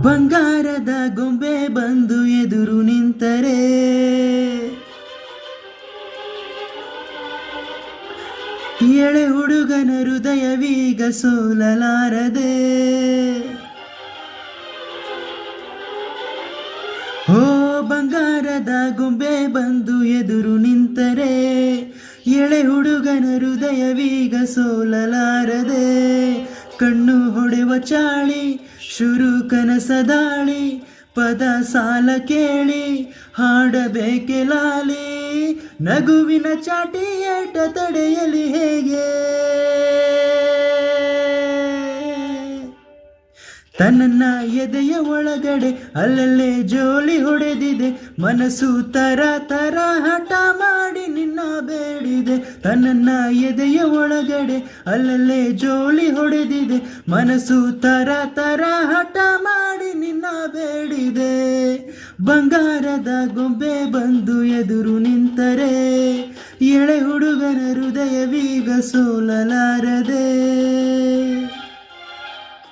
ಬಂಗಾರದ ಗೊಂಬೆ ಬಂದು ಎದುರು ನಿಂತರೆ. ಎಳೆ ಹುಡುಗನ ಹೃದಯವೀಗ ಸೋಲಲಾರದೆ. ಓ ಬಂಗಾರದ ಗೊಂಬೆ ಬಂದು ಎದುರು ನಿಂತರೆ. ಎಳೆ ಹುಡುಗನ ಹೃದಯವೀಗ ಸೋಲಲಾರದೆ. ಕಣ್ಣು ಹೊಡೆವ ಚಾಳಿ, ಶುರು ಕನಸದಾಳಿ, ಪದ ಸಾಲ ಕೇಳಿ, ಹಾಡಬೇಕೆ ಲಾಲಿ, ನಗುವಿನ ಚಾಟಿ ಏಟ ತಡೆಯಲಿ ಹೇಗೆ? ತನ್ನ ಎದೆಯ ಒಳಗಡೆ ಅಲ್ಲಲ್ಲೇ ಜೋಲಿ ಹೊಡೆದಿದೆ, ಮನಸ್ಸು ತರ ತರ ಹಠ ಮಾಡಿ ನಿನ್ನ ಬೇಡಿದೆ ತನ್ನ ಎದೆಯ ಒಳಗಡೆ ಅಲ್ಲಲ್ಲೇ ಜೋಳಿ ಹೊಡೆದಿದೆ. ಮನಸ್ಸು ತರ ತರ ಹಠ ಮಾಡಿ ನಿನ್ನ ಬೇಡಿದೆ. ಬಂಗಾರದ ಗೊಂಬೆ ಬಂದು ಎದುರು ನಿಂತರೆ. ಎಳೆ ಹುಡುಗನ ಹೃದಯವೀಗ ಸೋಲಲಾರದೆ.